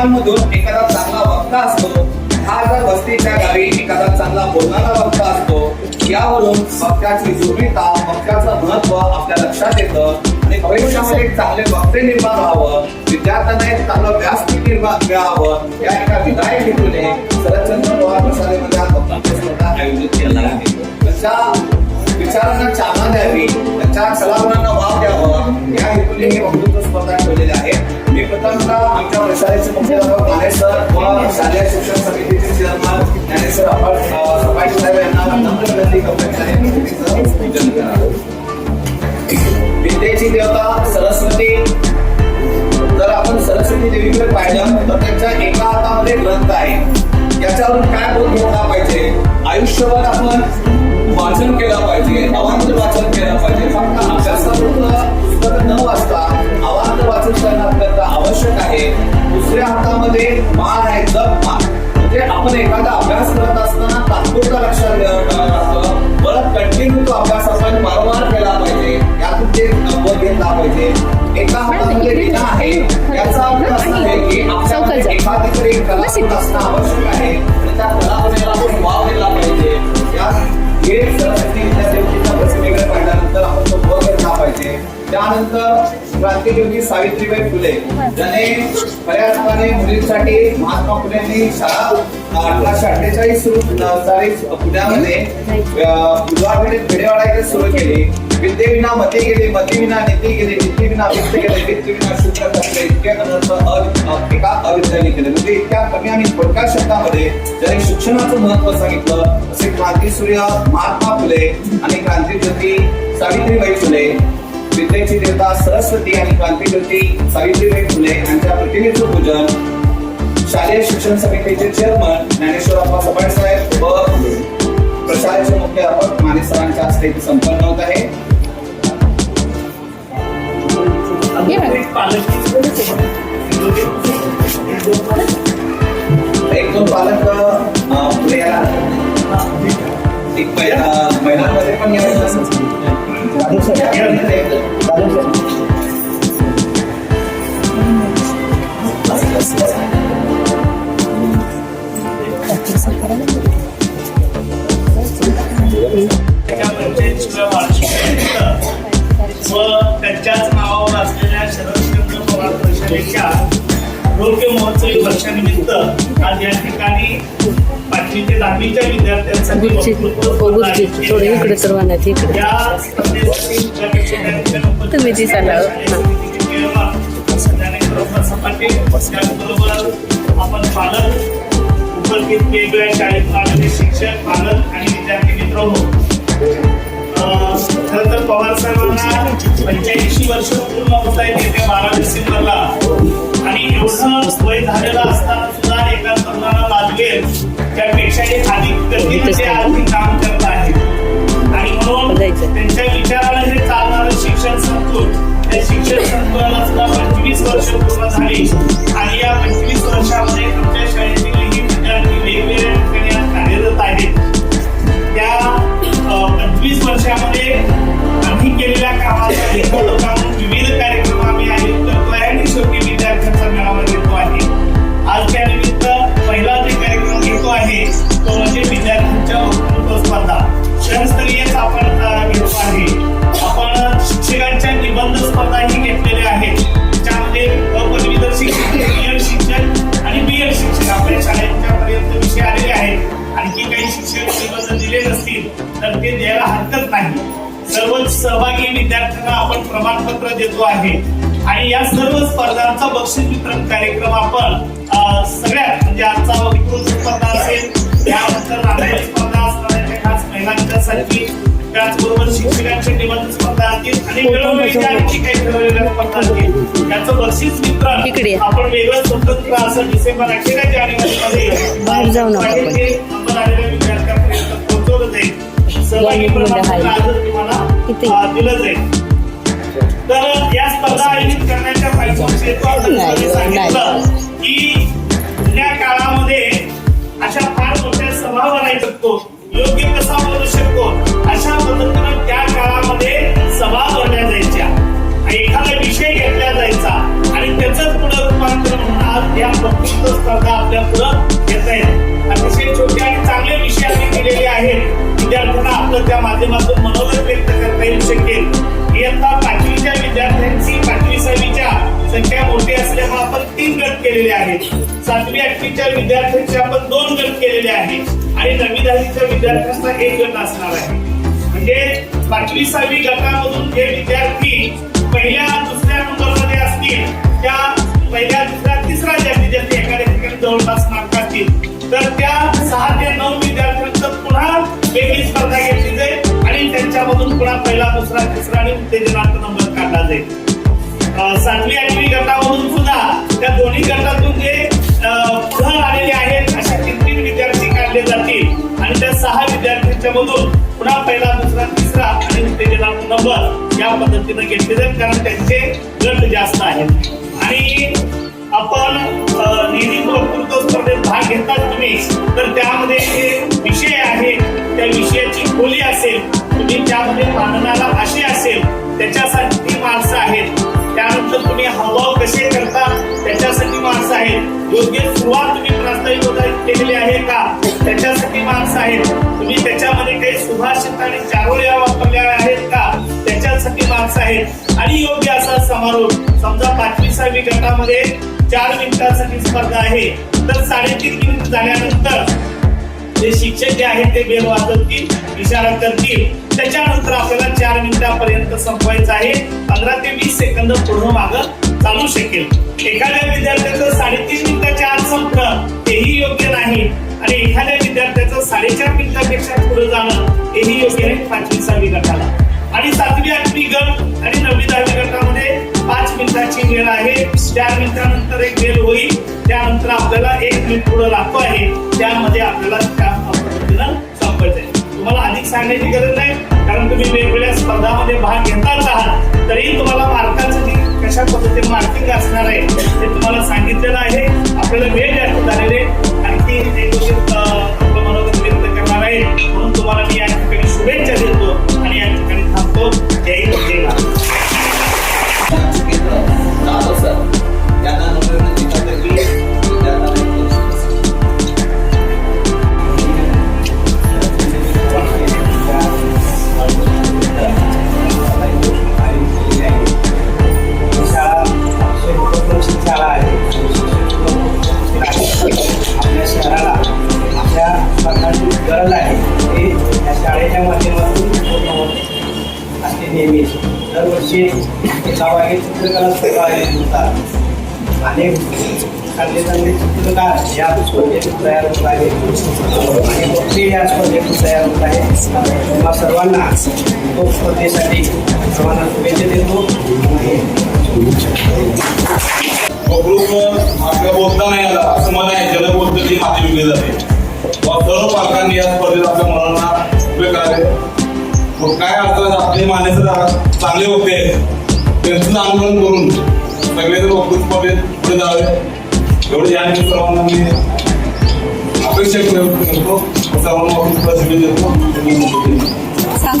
एखादा चांगला वक्ता असतो हा जर वस्तीच्या गावी एखादा चांगला बोलणारा वक्ता असतो यावरून वक्त्याची जोडीता वक्त्याचं महत्त्व आपल्या लक्षात येतं आणि भविष्यामध्ये एक चांगले वक्ते निर्माण व्हावं विद्यार्थ्यांना एक चांगलं व्यासपीठ निर्माण मिळावं या एका विधायक हेतूने शरदचंद्र पवार प्रशालेमध्ये आज स्पर्धा आयोजित केला आहे. त्याच्या विचारांना चालना द्यावी त्याच्या कलागुणांना वाव द्यावा या हेतूने हे वक्तृत्व स्पर्धा ठेवलेल्या आहे. मी आमच्या प्रशालेचे माने सर व शालेय शिक्षण समितीचे चेअरमन ज्ञानेश्वर अप्पा सफाई साहेब यांना नम्र विनंती करतो विद्येची देवता सरस्वती. जर आपण सरस्वती देवीकडे पाहिलं तर त्यांच्या एका हातामध्ये ग्रंथ आहे. याच्यावरून काय बोध घेतला पाहिजे? आयुष्यभर आपण वाचन केलं पाहिजे अवांतर वाचन केलं पाहिजे. फक्त अभ्यासापुरतं पुस्तक न वाचता आपण एखादा अभ्यास करत असताना तात्पुरता लक्षात लागतं परत कंटिन्यू तो अभ्यास आपण वारंवार केला पाहिजे. यातून ते बोध घेतला पाहिजे एका हातामध्ये विना आहे याचा अर्थ असा आहे की आपल्यामध्ये एखादी तरी एक कलागुण असणं आवश्यक आहे. आणि त्या कलागुणाला आपण वाव दिला पाहिजे. या हे सरस्वती विद्यादेवतेच्या प्रतिमेकडे पाहिल्यानंतर आपण तो बोध घेतला पाहिजे. त्यानंतर क्रांतिज्योती सावित्रीबाई फुले. ज्याने खऱ्या अर्थाने मुलींसाठी महात्मा फुलेंनी शाळा अठराशे अठ्ठेचाळीस सुरू साली पुण्यामध्ये अं, बुधवारपेठेत खेडेवाडा इथे सुरू केली. विद्येविना मती गेली मतीविना नीती गेली नीतीविना वित्त गेले वित्तविना शुद्ध घातले इतक्या करण्याचं एका अविद्याने केले. म्हणजे इतक्या कमी आणि थोडक्या शब्दामध्ये ज्याने शिक्षणाचं महत्त्व सांगितलं असे क्रांती सूर्य महात्मा फुले आणि क्रांती ज्योती सावित्रीबाई फुले. विद्येची देवता सरस्वती आणि क्रांतिज्योती सावित्रीबाई फुले यांच्या प्रतिमेचं पूजन शालेय शिक्षण समितीचे चेअरमन ज्ञानेश्वर अप्पा सपाट साहेब व प्रशालेचे मुख्याध्यापक माने सरांच्या हस्ते संपन्न होत आहे. एक दोन पालक पुढे एक महिला महिलांमध्ये पण त्या व त्यांच्याच नावावर असलेल्या शरदचंद्र पवार परिषदेच्या आरोग्य महोत्सवी वर्षानिमित्त आज या ठिकाणी पाचवी ते दहावीच्या विद्यार्थ्यांसाठी केली थोडे आहे. इकडे सर्वांना इकडे. तुम्ही सपाटे त्याचबरोबर आपण पालक उपस्थित वेगवेगळ्या शाळेतून आलेले शिक्षक पालक आणि विद्यार्थी मित्र खर तर पवार साहेबांना पंच्याऐंशी वर्ष पूर्ण होत आहेत येत्या बारा डिसेंबरला. आणि वर्ष पूर्ण झाली आणि या पंचवीस वर्षामध्ये दिले नसतील तर ते द्यायला हरकत नाही. सर्व सहभागी विद्यार्थ्यांना आपण प्रमाणपत्र देतो आहे. आणि या सर्व स्पर्धांचा बक्षीस वितरण कार्यक्रम आपण सगळ्यात म्हणजे आजचा वक्तृत्व स्पर्धा असेल त्यानंतर रांगोळी स्पर्धा असणार त्या खास महिलांच्यासाठी त्याचबरोबर शिक्षकांच्या निबंध स्पर्धा असतील आणि वेळोवेळी आणखी काही ठरवलेल्या स्पर्धा असतील. त्याचं बक्षीस वितरण. आपण वेगळं स्वतंत्र असं डिसेंबर अखेर जानेवारीमध्ये बाहेर जाऊ सहभागी दिलं जाईल तर या स्पर्धा आयोजित करण्याच्या सांगितलं की जुन्या काळामध्ये अशा फार मोठ्या सभा बनायला शकतो योग्य कसा बनू शकतो? अशा पद्धतीनं त्या काळामध्ये सभा भरल्या जायच्या. एखादा विषय घेतला जायचा. आणि त्याच पुढे रूपांतर म्हणून या प्रत्येक स्पर्धा आपल्या पुढं घेता येत अतिशय छोटे आणि चांगले विषय आम्ही केलेले आहेत. पोर्टलच्या माध्यमातून मनोरंजन व्यक्त करता येऊ शकेल. इयत्ता पाचवीच्या विद्यार्थ्यांची पाचवी सहावीच्या संख्या मोठी असल्यामुळे आपण तीन गट केलेले आहेत. सातवी आठवीच्या विद्यार्थ्यांचे आपण दोन गट केलेले आहेत. आणि नवी दहावीच्या विद्यार्थ्यांचा एक गट असणार आहे. म्हणजे पाचवी सहावी गटामधून जे विद्यार्थी पहिल्या दुसऱ्या नंबरमध्ये असतील त्या पहिल्या दुसऱ्या तिसऱ्या ज्या विद्यार्थी एखाद्या ठिकाणी जवळपास सहा विद्यार्थ्यांच्या मधून पुन्हा पहिला दुसरा तिसरा आणि उत्तेजना नंबर या पद्धतीनं घेतले जाईल कारण त्यांचे गट जास्त आहेत. आणि आपण निधी वक्तृत्व स्पर्धेत भाग घेतात तुम्ही तर त्यामध्ये जे विषय आहे त्या विषयाची खोली असेल तुम्ही त्यामध्ये मानणारा आशय असेल त्याच्यासाठी माणसं आहेत. त्यानंतर तुम्ही हावभाव कसे करता त्याच्यासाठी माणसं आहेत. योग्य सुरुवात तुम्ही प्रास्ताविक वगैरे केलेले आहे का? त्याच्यासाठी मार्क्स आहेत. तुम्ही त्याच्यामध्ये काही सुभाषित आणि चारोळ्या वापरल्या आहेत का? त्याच्यासाठी मार्क्स आहेत. आणि योग्य असा समारोप समजा पाचवी सहावी गटामध्ये चार मिनिटांसाठी स्पर्धा आहे. तर साडेतीन मिनिट झाल्यानंतर जे शिक्षक जे आहेत ते बेल वाजवतील इशारा करतील. त्याच्यानंतर आपल्याला चार मिनिटापर्यंत संपवायचं आहे. पंधरा ते वीस सेकंद पुढं मागं चालू शकेल. एखाद्या विद्यार्थ्याचं साडेतीन मिनिटाच्या संपलं तेही हेही योग्य नाही. आणि एखाद्या विद्यार्थ्याचं साडेचार मिनिटापेक्षा पुढे जाणं हेही योग्य आहे पाचवी सहावी गटाला. आणि सातवी आठवी गट आणि नववी दहावी गटामध्ये पाच मिनिटाची वेळ आहे. चार मिनिटानंतर एक वेळ होईल. त्यानंतर आपल्याला एक मिनिट पुढे लागतो आहे. त्यामध्ये आपल्याला त्या पद्धतीनं संपायचं आहे तुम्हाला अधिक सांगण्याची गरज नाही कारण तुम्ही वेगवेगळ्या स्पर्धामध्ये भाग घेताच आहात. तरी तुम्हाला मार्काचं कशा पद्धतीने मार्किंग असणार आहे ते तुम्हाला सांगितलेलं आहे. आपल्याला वेळ जास्त दरवर्षी गावागे चित्रकला स्पर्धा आयोजित होतात अनेक चांगले चांगले चित्रकार या स्पर्धेतून तयार होत आहे. आणि मोठे या स्पर्धेतून तयार होत आहे. तुम्हा सर्वांना तो स्पर्धेसाठी सर्वांना शुभेच्छा देतो. आपल्या बोलता नाही आला असं मला आहे. ज्याला बोलतं ती माती विकली जाते. सर्व पालकांनी या स्पर्धेत आपल्या मुलांना उपयोग करावे मग काय अडचण आपले मान्यता चांगले होते. त्यांचं आंदोलन करून सगळेजण वक्तृत्व पुढे जावे. एवढे या निमित्त सर्वांना मी अपेक्षा करतो सर्वांना वक्तृत्व देतो. सांग